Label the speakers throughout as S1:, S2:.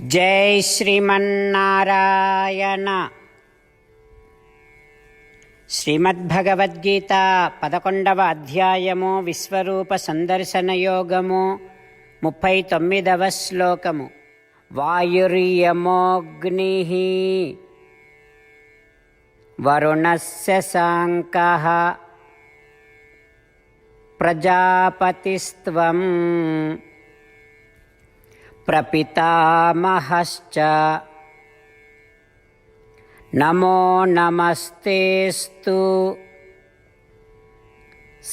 S1: జై శ్రీమన్నారాయణ. శ్రీమద్భగవద్గీత పదకొండవ అధ్యాయము విశ్వరూప సందర్శన యోగము ముప్పై తొమ్మిదవ శ్లోకము. వాయుర్యమోగ్ని వరుణస్య సాంక ప్రజాపతిస్త్వం ప్రపితామహశ్చ నమో నమస్తేస్తు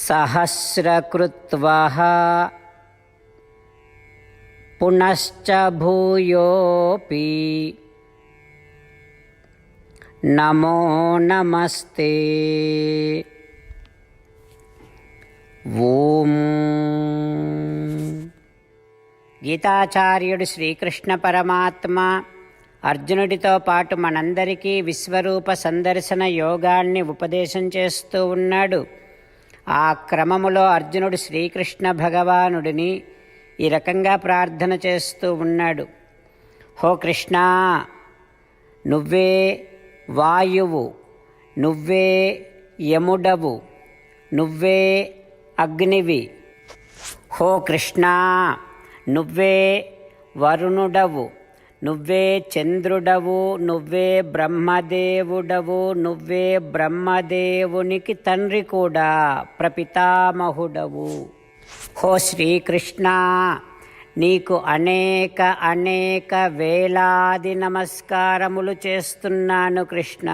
S1: సహస్రకృత్వః పునశ్చ భూయోపి నమో నమస్తే ఓం గీతాచార్యుడు శ్రీకృష్ణ పరమాత్మ. అర్జునుడితో పాటు మనందరికీ విశ్వరూప సందర్శన యోగాన్ని ఉపదేశం చేస్తూ ఉన్నాడు. ఆ క్రమములో అర్జునుడు శ్రీకృష్ణ భగవానుడిని ఈ రకంగా ప్రార్థన చేస్తూ ఉన్నాడు. హో కృష్ణా నువ్వే వాయువు నువ్వే యముడవు నువ్వే అగ్నివి. హో కృష్ణా నువ్వే వరుణుడవు నువ్వే చంద్రుడవు నువ్వే బ్రహ్మదేవుడవు నువ్వే బ్రహ్మదేవునికి తండ్రి కూడా ప్రపితామహుడవు. హో శ్రీకృష్ణ నీకు అనేక అనేక వేలాది నమస్కారములు చేస్తున్నాను కృష్ణ.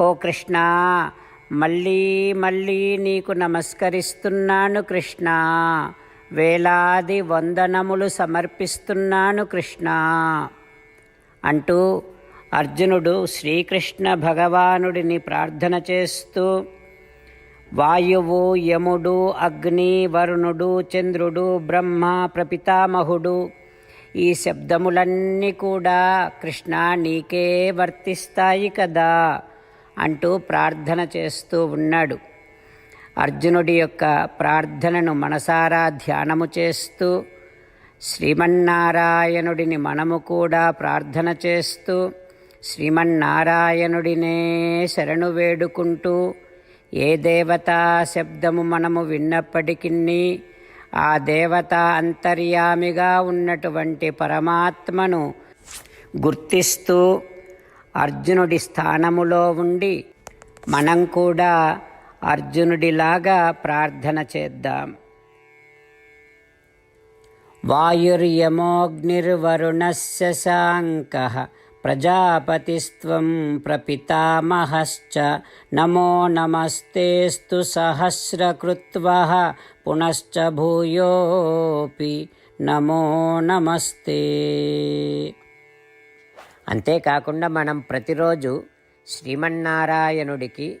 S1: హో కృష్ణ మళ్ళీ మళ్ళీ నీకు నమస్కరిస్తున్నాను కృష్ణ. వేలాది వందనములు సమర్పిస్తున్నాను కృష్ణ. అంటూ అర్జునుడు శ్రీకృష్ణ భగవానుడిని ప్రార్థన చేస్తూ వాయువు యముడు అగ్ని వరుణుడు చంద్రుడు బ్రహ్మ ప్రపితామహుడు ఈ శబ్దములన్నీ కూడా కృష్ణ నీకే వర్తిస్తాయి కదా అంటూ ప్రార్థన చేస్తూ ఉన్నాడు. అర్జునుడి యొక్క ప్రార్థనను మనసారా ధ్యానము చేస్తూ శ్రీమన్నారాయణుడిని మనము కూడా ప్రార్థన చేస్తూ శ్రీమన్నారాయణుడినే శరణు వేడుకుంటూ ఏ దేవతా శబ్దము మనము విన్నప్పటికీ ఆ దేవత అంతర్యామిగా ఉన్నటువంటి పరమాత్మను గుర్తిస్తూ అర్జునుడి స్థానములో ఉండి మనం కూడా అర్జునుడిలాగా ప్రార్థన చేద్దాం. వాయుర్యమోగ్నిర్వరుణస్య శాంకః ప్రజాపతిస్త్వం ప్రపితామహశ్చ నమో నమస్తేస్తు సహస్రకృత్వ పునశ్చ భూయోపి నమో నమస్తే. అంతేకాకుండా మనం ప్రతిరోజు శ్రీమన్నారాయణుడికి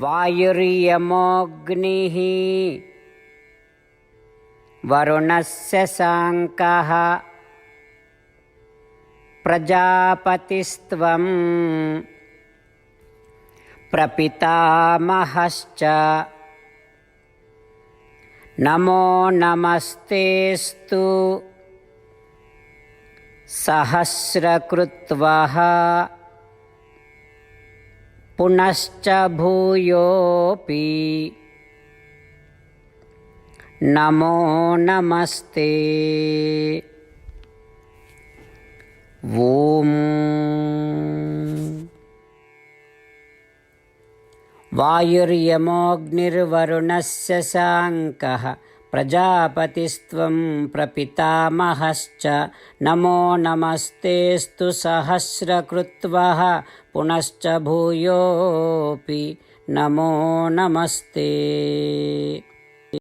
S1: वायुर्यमोऽग्निः वरुणस्य शाङ्कः प्रजापतिस्त्वं प्रपितामहश्च। नमो नमस्तेस्तु सहस्रकृत्वः पुनश्च भूयोऽपि। नमो नमस्ते। ॐ वायुर्यमोऽग्निर्वरुणस्य शाङ्कः प्रजापतिस्त्वं प्रपितामहश्च नमो नमस्तेस्तु सहस्रकृत्वः पुनश्च भूयोऽपि नमो नमस्ते